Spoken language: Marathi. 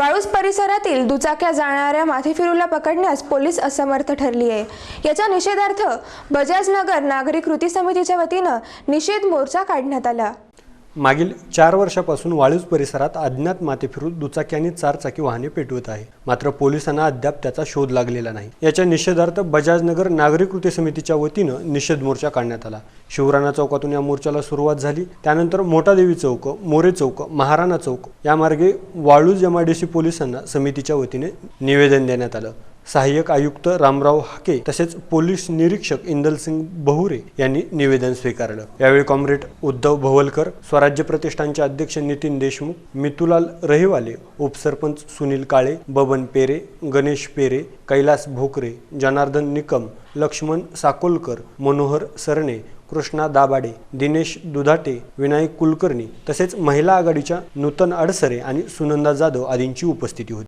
वाळूज परिसरातील दुचाक्या जाणाऱ्या माथेफिरूला पकडण्यास पोलीस असमर्थ ठरली आहे. याच्या निषेधार्थ बजाजनगर नागरिक कृती समितीच्या वतीनं निषेध मोर्चा काढण्यात आला. मागील चार वर्षापासून वाळूज परिसरात अज्ञात माते फिरून दुचाकी आणि चारचाकी वाहने पेटवत आहे. मात्र पोलिसांना अद्याप त्याचा शोध लागलेला नाही. याच्या निषेधार्थ बजाजनगर नागरिक कृती समितीच्या वतीनं निषेध मोर्चा काढण्यात आला. शिवराणा चौकातून या मोर्चाला सुरुवात झाली. त्यानंतर मोठादेवी चौक मोरे चौक महाराणा चौक यामार्गे वाळूज एमआयडीसी पोलिसांना समितीच्या वतीने निवेदन देण्यात आलं. सहाय्यक आयुक्त रामराव हाके तसेच पोलीस निरीक्षक इंदलसिंग बहुरे यांनी निवेदन स्वीकारलं. यावेळी कॉम्रेड उद्धव भवलकर स्वराज्य प्रतिष्ठानचे अध्यक्ष नितीन देशमुख मितुलाल रहिवाले उपसरपंच सुनील काळे बबन पेरे गणेश पेरे कैलास भोकरे जनार्दन निकम लक्ष्मण साकोलकर मनोहर सरणे कृष्णा दाबाडे दिनेश दुधाटे विनायक कुलकर्णी तसेच महिला आघाडीच्या नूतन अडसरे आणि सुनंदा जाधव आदींची उपस्थिती होती.